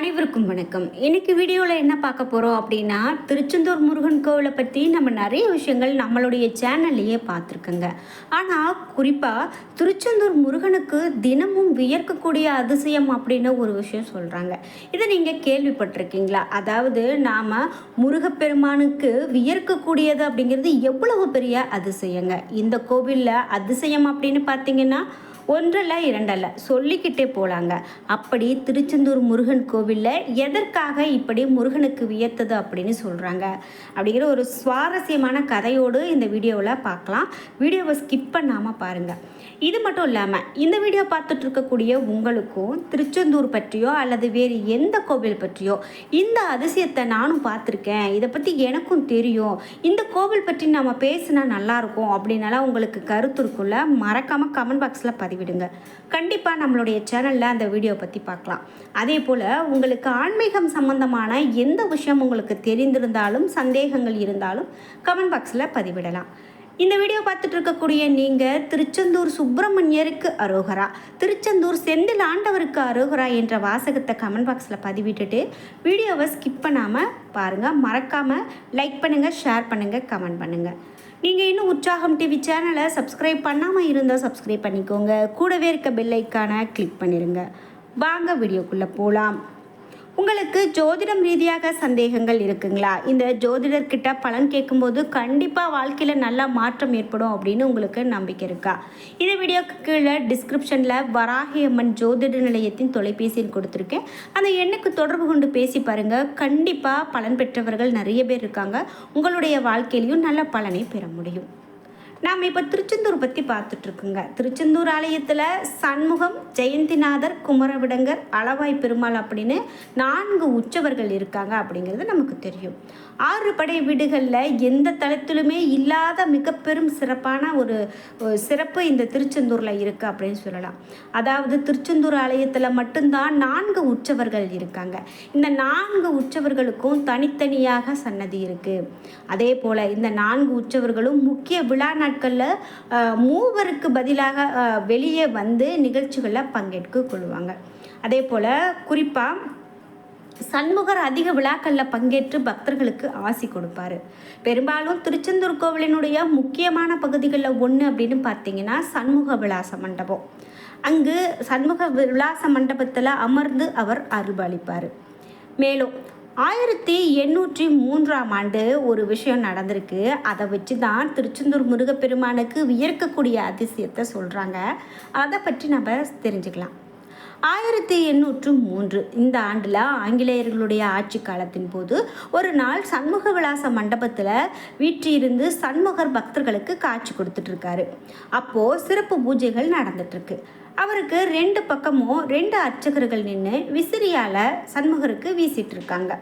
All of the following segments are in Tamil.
அனைவருக்கும் வணக்கம். இன்னைக்கு வீடியோவில் என்ன பார்க்க போகிறோம் அப்படின்னா திருச்செந்தூர் முருகன் கோவிலை பற்றி நம்ம நிறைய விஷயங்கள் நம்மளுடைய சேனல்லையே பார்த்துருக்கோங்க. ஆனால் குறிப்பாக திருச்செந்தூர் முருகனுக்கு தினமும் வியர்க்கக்கூடிய அதிசயம் அப்படின்னு ஒரு விஷயம் சொல்கிறாங்க இதை நீங்கள் கேள்விப்பட்டிருக்கீங்களா? அதாவது நாம் முருகப்பெருமானுக்கு வியர்க்கக்கூடியது அப்படிங்கிறது எவ்வளவு பெரிய அதிசயங்க. இந்த கோவிலில் அதிசயம் அப்படின்னு பார்த்தீங்கன்னா ஒன்றல்ல இரண்டல்ல. சொல்லிக்கிட்டே போகலாங்க அப்படி திருச்செந்தூர் முருகன் கோவிலில் எதற்காக இப்படி முருகனுக்கு வியத்தது அப்படின்னு சொல்கிறாங்க அப்படிங்கிற ஒரு சுவாரஸ்யமான கதையோடு இந்த வீடியோவில் பார்க்கலாம். வீடியோவை ஸ்கிப் பண்ணாமல் பாருங்கள் இது மட்டும் இல்லாமல் இந்த வீடியோ பார்த்துட்டு இருக்கக்கூடிய உங்களுக்கும் திருச்செந்தூர் பற்றியோ அல்லது வேறு எந்த கோவில் பற்றியோ இந்த அதிசயத்தை நானும் பார்த்துருக்கேன். இதை பற்றி எனக்கும் தெரியும். இந்த கோவில் பற்றி நம்ம பேசினா நல்லாயிருக்கும் அப்படின்னால உங்களுக்கு கருத்து இருக்குல்ல மறக்காமல் கமெண்ட் பாக்ஸில் விடுங்க. கண்டிப்பாக நம்மளுடைய சேனலில் அந்த வீடியோ பற்றி பார்க்கலாம். அதே போல் உங்களுக்கு ஆன்மீகம் சம்பந்தமான எந்த விஷயம் உங்களுக்கு தெரிந்திருந்தாலும் சந்தேகங்கள் இருந்தாலும் கமெண்ட் பாக்ஸில் பதிவிடலாம். இந்த வீடியோ பார்த்துட்டு இருக்கக்கூடிய நீங்கள் திருச்செந்தூர் சுப்பிரமணியருக்கு அரோகரா. திருச்செந்தூர் செந்தில் ஆண்டவருக்கு அரோகரா என்ற வாசகத்தை கமெண்ட் பாக்ஸில் பதிவிட்டுட்டு வீடியோவை ஸ்கிப் பண்ணாமல் பாருங்கள் மறக்காமல் லைக் பண்ணுங்கள் ஷேர் பண்ணுங்கள் கமெண்ட் பண்ணுங்கள் நீங்கள் இன்னும் உற்சாகம் டிவி சேனலை சப்ஸ்கிரைப் பண்ணாமல் இருந்தால் சப்ஸ்கிரைப் பண்ணிக்கோங்க. கூடவே இருக்க பெல் ஐக்கானை கிளிக் பண்ணிடுங்க வாங்க வீடியோக்குள்ளே போகலாம் உங்களுக்கு ஜோதிடம் ரீதியாக சந்தேகங்கள் இருக்குங்களா? இந்த ஜோதிடர்கிட்ட பலன் கேட்கும்போது கண்டிப்பாக வாழ்க்கையில் நல்ல மாற்றம் ஏற்படும் அப்படின்னு உங்களுக்கு நம்பிக்கை இருக்கா? இந்த வீடியோக்கு கீழே டிஸ்கிரிப்ஷனில் வராகி அம்மன் ஜோதிட நிலையத்தின் தொலைபேசியில் கொடுத்துருக்கேன். அந்த எண்ணுக்கு தொடர்பு கொண்டு பேசி பாருங்கள் கண்டிப்பாக பலன் பெற்றவர்கள் நிறைய பேர் இருக்காங்க. உங்களுடைய வாழ்க்கையிலையும் நல்ல பலனை பெற முடியும். நாம் இப்போ திருச்செந்தூர் பற்றி பார்த்துட்ருக்குங்க. திருச்செந்தூர் ஆலயத்தில் சண்முகம் ஜெயந்திநாதர் குமரவிடங்கர் அளவாய் பெருமாள் அப்படின்னு நான்கு உற்சவர்கள் இருக்காங்க அப்படிங்கிறது நமக்கு தெரியும். ஆறு படை வீடுகளில் எந்த தளத்திலுமே இல்லாத மிக பெரும் சிறப்பான ஒரு ஒரு சிறப்பு இந்த திருச்செந்தூரில் இருக்குது அப்படின்னு சொல்லலாம். அதாவது திருச்செந்தூர் ஆலயத்தில் மட்டும்தான் நான்கு உற்சவர்கள் இருக்காங்க. இந்த நான்கு உற்சவர்களுக்கும் தனித்தனியாக சன்னதி இருக்குது அதே போல் இந்த நான்கு உற்சவர்களும் முக்கிய விழா நாட்களில் மூவருக்கு பதிலாக வெளியே வந்து நிகழ்ச்சிகளில் பங்கேற்க கொள்வாங்க. அதே போல் குறிப்பாக சண்முகர் அதிக விழாக்களில் பங்கேற்று பக்தர்களுக்கு ஆசி கொடுப்பாரு. பெரும்பாலும் திருச்செந்தூர் கோவிலினுடைய முக்கியமான பகுதிகளில் ஒன்று அப்படின்னு பார்த்தீங்கன்னா சண்முக விலாச மண்டபம் அங்கு சண்முக விலாச மண்டபத்தில் அமர்ந்து அவர் அருள்பாலிப்பார் மேலும் ஆயிரத்தி எண்ணூற்றி மூன்றாம் ஆண்டு ஒரு விஷயம் நடந்திருக்கு. அதை வச்சு தான் திருச்செந்தூர் முருகப்பெருமானுக்கு வியர்க்கக்கூடிய அதிசயத்தை சொல்கிறாங்க அதை பற்றி நம்ம தெரிஞ்சுக்கலாம். ஆயிரத்தி எண்ணூற்று மூன்று இந்த ஆண்டில் ஆங்கிலேயர்களுடைய ஆட்சி காலத்தின் போது ஒரு நாள் சண்முக விலாச மண்டபத்தில் வீற்றிருந்து சண்முகர் பக்தர்களுக்கு காட்சி கொடுத்துட்ருக்காரு அப்போது சிறப்பு பூஜைகள் நடந்துட்டுருக்கு அவருக்கு ரெண்டு பக்கமும் ரெண்டு அர்ச்சகர்கள் நின்று விசிறியால் சண்முகருக்கு வீசிட்டு இருக்காங்க.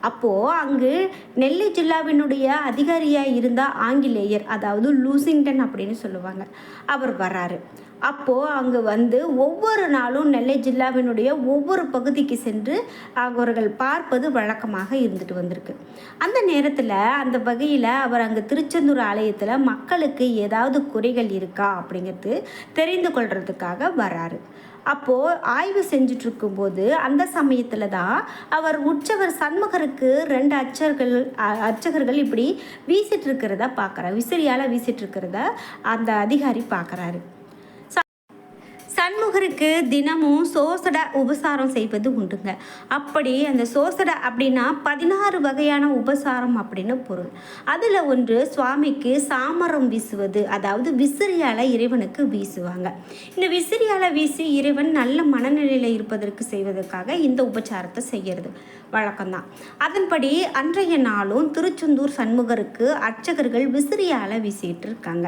அப்போது அங்கு நெல்லை ஜில்லாவினுடைய அதிகாரியாக இருந்த ஆங்கிலேயர் அதாவது லூசிங்டன் அப்படின்னு சொல்லுவாங்க அவர் வராரு அப்போது அங்கே வந்து ஒவ்வொரு நாளும் நெல்லை ஜில்லாவினுடைய ஒவ்வொரு பகுதிக்கு சென்று அவர்கள் பார்ப்பது வழக்கமாக இருந்துட்டு வந்திருக்கு. அந்த நேரத்தில் அந்த வகையில் அவர் அங்கே திருச்செந்தூர் ஆலயத்தில் மக்களுக்கு ஏதாவது குறைகள் இருக்கா அப்படிங்கிறது தெரிந்து கொள்றதுக்காக வராரு அப்போது ஆய்வு செஞ்சிட்ருக்கும்போது அந்த சமயத்தில் தான் அவர் உற்சவர் சண்முகருக்கு ரெண்டு அச்சர்கள் அர்ச்சகர்கள் இப்படி வீசிட்டு இருக்கிறத பார்க்குறாரு விசிறியால் வீசிட்டு இருக்கிறத அந்த அதிகாரி பார்க்குறாரு சண்முகருக்கு தினமும் சோசட உபசாரம் செய்வது உண்டுங்க. அப்படி அந்த சோசட அப்படின்னா பதினாறு வகையான உபசாரம் அப்படின்னு பொருள். அதில் ஒன்று சுவாமிக்கு சாமரம் வீசுவது அதாவது விசிறியால் இறைவனுக்கு வீசுவாங்க. இந்த விசிறியால் வீசி இறைவன் நல்ல மனநிலையில் இருப்பதற்கு செய்வதற்காக இந்த உபச்சாரத்தை செய்கிறது வழக்கம்தான். அதன்படி அன்றைய நாளும் திருச்செந்தூர் சண்முகருக்கு அர்ச்சகர்கள் விசிறியால் வீசிட்டு இருக்காங்க.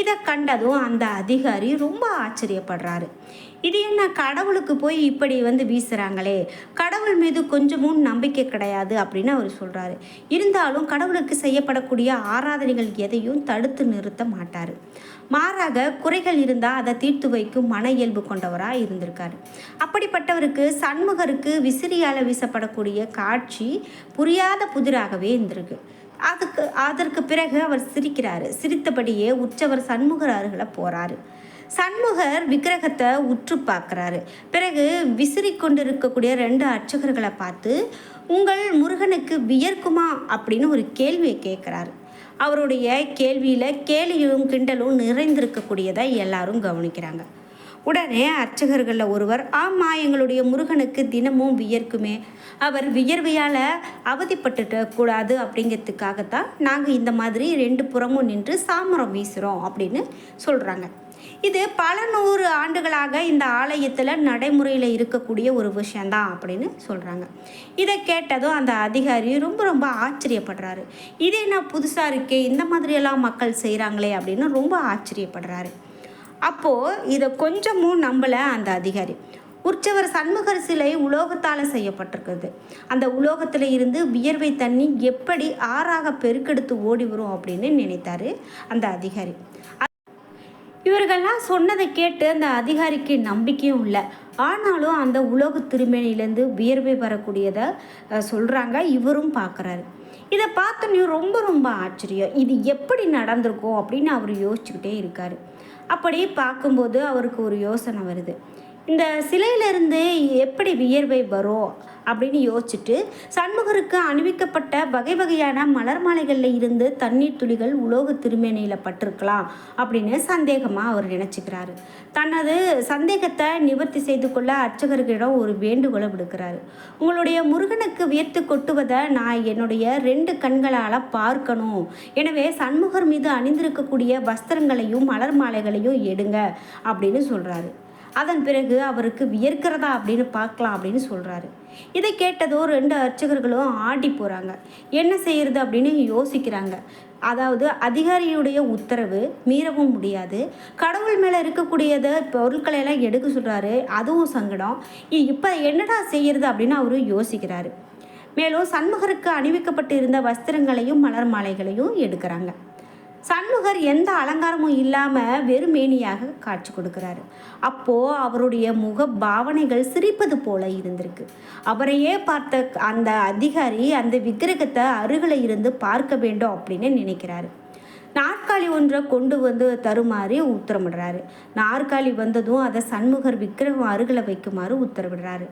இதை கண்டதும் அந்த அதிகாரி ரொம்ப ஆச்சரியப்படுறாரு. இது என்ன கடவுளுக்கு போய் இப்படி வந்து வீசுகிறாங்களே கடவுள் மீது கொஞ்சமும் நம்பிக்கை கிடையாது அப்படின்னு அவர் சொல்கிறாரு இருந்தாலும் கடவுளுக்கு செய்யப்படக்கூடிய ஆராதனைகள் எதையும் தடுத்து நிறுத்த மாட்டார். மாறாக குறைகள் இருந்தால் அதை தீர்த்து வைக்கும் மன இயல்பு கொண்டவராக இருந்திருக்காரு. அப்படிப்பட்டவருக்கு சண்முகருக்கு விசிறியால் வீசப்படக்கூடிய காட்சி புரியாத புதிராகவே இருந்திருக்கு. அதுக்கு அதற்கு பிறகு அவர் சிரிக்கிறாரு. சிரித்தபடியே உற்சவர் சண்முகர் அருகில் போகிறாரு சண்முகர் விக்கிரகத்தை உற்று பார்க்குறாரு. பிறகு விசிறி கொண்டு இருக்கக்கூடிய ரெண்டு அர்ச்சகர்களை பார்த்து உங்கள் முருகனுக்கு வியர்க்குமா? அப்படின்னு ஒரு கேள்வியை கேட்குறாரு. அவருடைய கேள்வியில் கேலியும் கிண்டலும் நிறைந்திருக்கக்கூடியதை எல்லாரும் கவனிக்கிறாங்க. உடனே அர்ச்சகர்களில் ஒருவர் ஆமாம் எங்களுடைய முருகனுக்கு தினமும் வியர்க்குமே. அவர் வியர்வையால் அவதிப்பட்டுட்ட கூடாது அப்படிங்கிறதுக்காகத்தான் நாங்கள் இந்த மாதிரி ரெண்டு புறமும் நின்று சாமரம் வீசுகிறோம் அப்படின்னு சொல்கிறாங்க இது பல நூறு ஆண்டுகளாக இந்த ஆலயத்தில் நடைமுறையில் இருக்கக்கூடிய ஒரு விஷயந்தான் அப்படின்னு சொல்கிறாங்க இதை கேட்டதும் அந்த அதிகாரி ரொம்ப ரொம்ப ஆச்சரியப்படுறாரு. இதே நான் புதுசாக இருக்கே இந்த மாதிரியெல்லாம் மக்கள் செய்கிறாங்களே அப்படின்னு ரொம்ப ஆச்சரியப்படுறாரு. அப்போது இதை கொஞ்சமும் நம்பலை அந்த அதிகாரி. உற்சவர் சண்முகர் சிலை உலோகத்தால் செய்யப்பட்டிருக்குது. அந்த உலோகத்தில் இருந்து வியர்வை தண்ணி எப்படி ஆறாக பெருக்கெடுத்து ஓடி வரும் அப்படின்னு நினைத்தாரு அந்த அதிகாரி. இவர்கள்லாம் சொன்னதை கேட்டு அந்த அதிகாரிக்கு நம்பிக்கையும் இல்லை. ஆனாலும் அந்த உலோக திருமேனிலேருந்து வியர்வை வரக்கூடியதை சொல்கிறாங்க இவரும் பார்க்குறாரு இதை பார்த்தோன்னே ரொம்ப ரொம்ப ஆச்சரியம். இது எப்படி நடந்திருக்கும் அப்படின்னு அவர் யோசிச்சுக்கிட்டே இருக்கார். அப்படி பார்க்கும்போது அவருக்கு ஒரு யோசனை வருது. இந்த சிலையிலிருந்து எப்படி வியர்வை வரும் அப்படின்னு யோசிச்சுட்டு சண்முகருக்கு அணிவிக்கப்பட்ட வகை வகையான மலர் மாலைகளில் இருந்து தண்ணீர் துளிகள் உலோக திருமேனியில் பட்டிருக்கலாம் அப்படின்னு சந்தேகமாக அவர் நினச்சிக்கிறாரு. தனது சந்தேகத்தை நிவர்த்தி செய்து கொள்ள அர்ச்சகர்களிடம் ஒரு வேண்டுகோளை விடுக்கிறாரு. உங்களுடைய முருகனுக்கு வியர்த்து கொட்டுவதை நான் என்னுடைய ரெண்டு கண்களால் பார்க்கணும். எனவே சண்முகர் மீது அணிந்திருக்கக்கூடிய வஸ்திரங்களையும் மலர் மாலைகளையும் எடுங்க அப்படின்னு சொல்கிறாரு அதன் பிறகு அவருக்கு வியர்க்கிறதா அப்படின்னு பார்க்கலாம் அப்படின்னு சொல்கிறாரு இதை கேட்டதோ ரெண்டு அர்ச்சகர்களும் ஆடி போகிறாங்க என்ன செய்யறது அப்படின்னு யோசிக்கிறாங்க. அதாவது அதிகாரியுடைய உத்தரவு மீறவும் முடியாது. கடவுள் மேலே இருக்கக்கூடியதை பொருட்களை எல்லாம் எடுக்க சொல்கிறாரு அதுவும் சங்கடம். இப்போ என்னடா செய்யறது அப்படின்னு அவரு யோசிக்கிறாரு. மேலும் சண்முகருக்கு அணிவிக்கப்பட்டு இருந்த வஸ்திரங்களையும் மலர் மாலைகளையும் எடுக்கிறாங்க. சண்முகர் எந்த அலங்காரமும் இல்லாமல் வெறுமேனியாக காட்சி கொடுக்கிறாரு. அப்போது அவருடைய முக பாவனைகள் சிரிப்பது போல இருந்திருக்கு. அவரையே பார்த்த அந்த அதிகாரி அந்த விக்கிரகத்தை அருகில் இருந்து பார்க்க வேண்டும் அப்படின்னு நினைக்கிறாரு. நாற்காலி ஒன்றை கொண்டு வந்து தருமாறு உத்தரவிடுறாரு நாற்காலி வந்ததும் அதை சண்முகர் விக்கிரகம் அருகில் வைக்குமாறு உத்தரவிடுறாரு.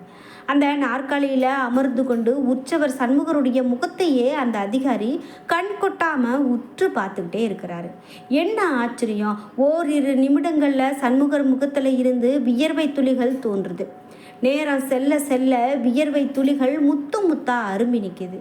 அந்த நாற்காலியில் அமர்ந்து கொண்டு உற்சவர் சண்முகருடைய முகத்தையே அந்த அதிகாரி கண் கொட்டாமல் உற்று பார்த்துக்கிட்டே இருக்கிறாரு. என்ன ஆச்சரியம்? ஓரிரு நிமிடங்களில் சண்முகர் முகத்தில் இருந்து வியர்வை துளிகள் தோன்றுது. நேரம் செல்ல செல்ல வியர்வை துளிகள் முத்து முத்தா அரும்பி நிற்கிது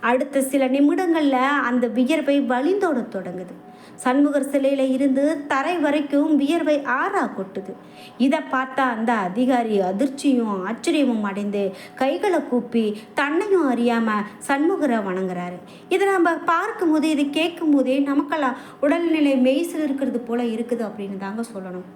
அடுத்த சில நிமிடங்களில் அந்த வியர்வை வழிந்தோட தொடங்குது. சண்முகர் சிலையில் இருந்து தரை வரைக்கும் வியர்வை ஆறா கொட்டுது. இதை பார்த்தா அந்த அதிகாரி அதிர்ச்சியும் ஆச்சரியமும் அடைந்து கைகளை கூப்பி தன்னையும் அறியாமல் சண்முகரை வணங்குறாரு. இதை நம்ம பார்க்கும்போது இதை கேட்கும் போதே நமக்கெல்லாம் உடல்நிலை மெய்சில் இருக்கிறது போல் இருக்குது அப்படின்னு தாங்க சொல்லணும்.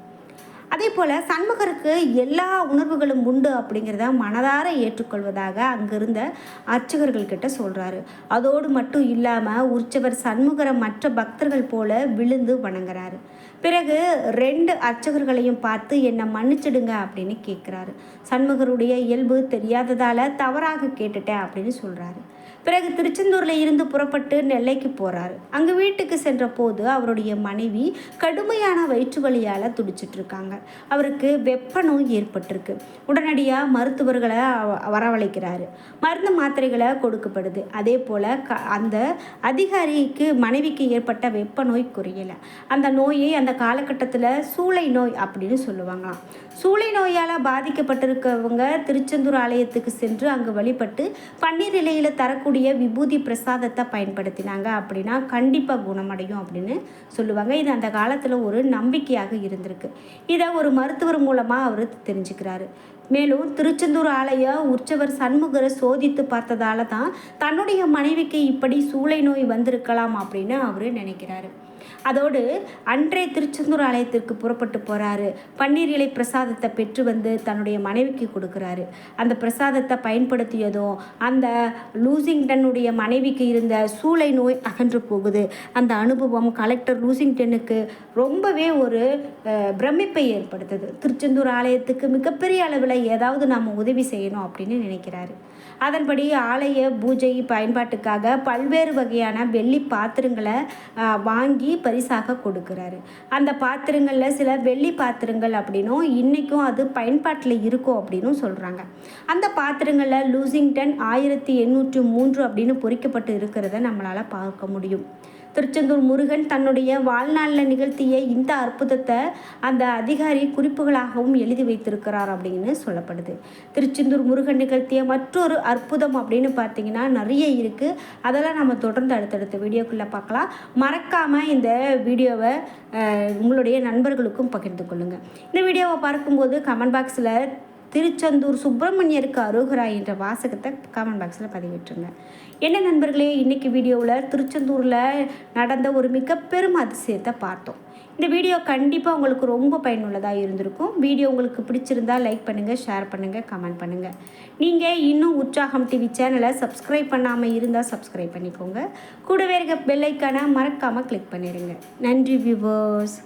அதே போல் சண்முகருக்கு எல்லா உணர்வுகளும் உண்டு அப்படிங்கிறத மனதார ஏற்றுக்கொள்வதாக அங்கிருந்த அர்ச்சகர்கள்கிட்ட சொல்கிறாரு அதோடு மட்டும் இல்லாமல் உற்சவர் சண்முகரை மற்ற பக்தர்கள் போல விழுந்து வணங்குறாரு. பிறகு ரெண்டு அர்ச்சகர்களையும் பார்த்து என்னை மன்னிச்சிடுங்க அப்படின்னு கேட்குறாரு சண்முகருடைய இயல்பு தெரியாததால் தவறாக கேட்டுட்டேன் அப்படின்னு சொல்கிறாரு பிறகு திருச்செந்தூரில் இருந்து புறப்பட்டு நெல்லைக்கு போகிறார் அங்கே வீட்டுக்கு சென்ற போது அவருடைய மனைவி கடுமையான வயிற்று வலியால் துடிச்சிட்டு இருக்காங்க. அவருக்கு வெப்ப நோய் ஏற்பட்டிருக்கு. உடனடியாக மருத்துவர்களை வரவழைக்கிறாரு. மருந்து மாத்திரைகளை கொடுக்கப்படுது. அதே போல் க அந்த அதிகாரிக்கு மனைவிக்கு ஏற்பட்ட வெப்ப நோய் குறையலை. அந்த நோயை அந்த காலகட்டத்தில் சூளை நோய் அப்படின்னு சொல்லுவாங்களாம். சூளை நோயால் பாதிக்கப்பட்டிருக்கவங்க திருச்செந்தூர் ஆலயத்துக்கு சென்று அங்கு வழிபட்டு பன்னீர் இலையில் தர இருக்கக்கூடிய விபூதி பிரசாதத்தை பயன்படுத்தினாங்க அப்படின்னா கண்டிப்பாக குணமடையும் அப்படின்னு சொல்லுவாங்க. இது அந்த காலத்தில் ஒரு நம்பிக்கையாக இருந்திருக்கு. இதை ஒரு மருத்துவர் மூலமாக அவர் தெரிஞ்சுக்கிறாரு. மேலும் திருச்செந்தூர் ஆலய உற்சவர் சண்முகரை சோதித்து பார்த்ததால தான் தன்னுடைய மனைவிக்கு இப்படி சூளை நோய் வந்திருக்கலாம் அப்படின்னு அவர் நினைக்கிறாரு. அதோடு அன்றைய திருச்செந்தூர் ஆலயத்திற்கு புறப்பட்டு போகிறாரு பன்னீர் இலை பிரசாதத்தை பெற்று வந்து தன்னுடைய மனைவிக்கு கொடுக்குறாரு. அந்த பிரசாதத்தை பயன்படுத்தியதும் அந்த லூசிங்டனுடைய மனைவிக்கு இருந்த சூளை நோய் அகன்று போகுது. அந்த அனுபவம் கலெக்டர் லூசிங்டனுக்கு ரொம்பவே ஒரு பிரமிப்பை ஏற்படுத்துது. திருச்செந்தூர் ஆலயத்துக்கு மிகப்பெரிய அளவில் ஏதாவது நாம் உதவி செய்யணும் அப்படின்னு நினைக்கிறாரு. அதன்படி ஆலய பூஜை பயன்பாட்டுக்காக பல்வேறு வகையான வெள்ளி பாத்திரங்களை வாங்கி பரிசாக கொடுக்குறாரு. அந்த பாத்திரங்களில் சில வெள்ளி பாத்திரங்கள் அப்படின்னும் இன்றைக்கும் அது பயன்பாட்டில் இருக்கும் அப்படின்னும் சொல்கிறாங்க அந்த பாத்திரங்களில் லூசிங்டன் ஆயிரத்தி எண்ணூற்றி மூன்று அப்படின்னு பொறிக்கப்பட்டு இருக்கிறத நம்மளால் பார்க்க முடியும். திருச்செந்தூர் முருகன் தன்னுடைய வாழ்நாளில் நிகழ்த்திய இந்த அற்புதத்தை அந்த அதிகாரி குறிப்புகளாகவும் எழுதி வைத்திருக்கிறார் அப்படின்னு சொல்லப்படுது. திருச்செந்தூர் முருகன் நிகழ்த்திய மற்றொரு அற்புதம் அப்படின்னு பார்த்தீங்கன்னா நிறைய இருக்குது அதெல்லாம் நம்ம தொடர்ந்து அடுத்தடுத்த வீடியோக்குள்ளே பார்க்கலாம். மறக்காமல் இந்த வீடியோவை உங்களுடைய நண்பர்களுக்கும் பகிர்ந்து கொள்ளுங்கள் இந்த வீடியோவை பார்க்கும்போது கமெண்ட் பாக்ஸில் திருச்செந்தூர் சுப்பிரமணியருக்கு அருகரா என்ற வாசகத்தை காமெண்ட் பாக்ஸில் பதிவிட்டுருங்க. என்ன நண்பர்களே இன்றைக்கி வீடியோவில் திருச்செந்தூரில் நடந்த ஒரு மிக பெரும் அதிசயத்தை பார்த்தோம். இந்த வீடியோ கண்டிப்பாக உங்களுக்கு ரொம்ப பயனுள்ளதாக இருந்திருக்கும். வீடியோ உங்களுக்கு பிடிச்சிருந்தா லைக் பண்ணுங்கள் ஷேர் பண்ணுங்கள் கமெண்ட் பண்ணுங்கள் நீங்கள் இன்னும் உற்சாகம் டிவி சேனலை சப்ஸ்கிரைப் பண்ணாமல் இருந்தால் சப்ஸ்கிரைப் பண்ணிக்கோங்க. கூடவே இருக்க பெல்லைக்கான மறக்காமல் கிளிக் பண்ணிடுங்க நன்றி வியூவர்ஸ்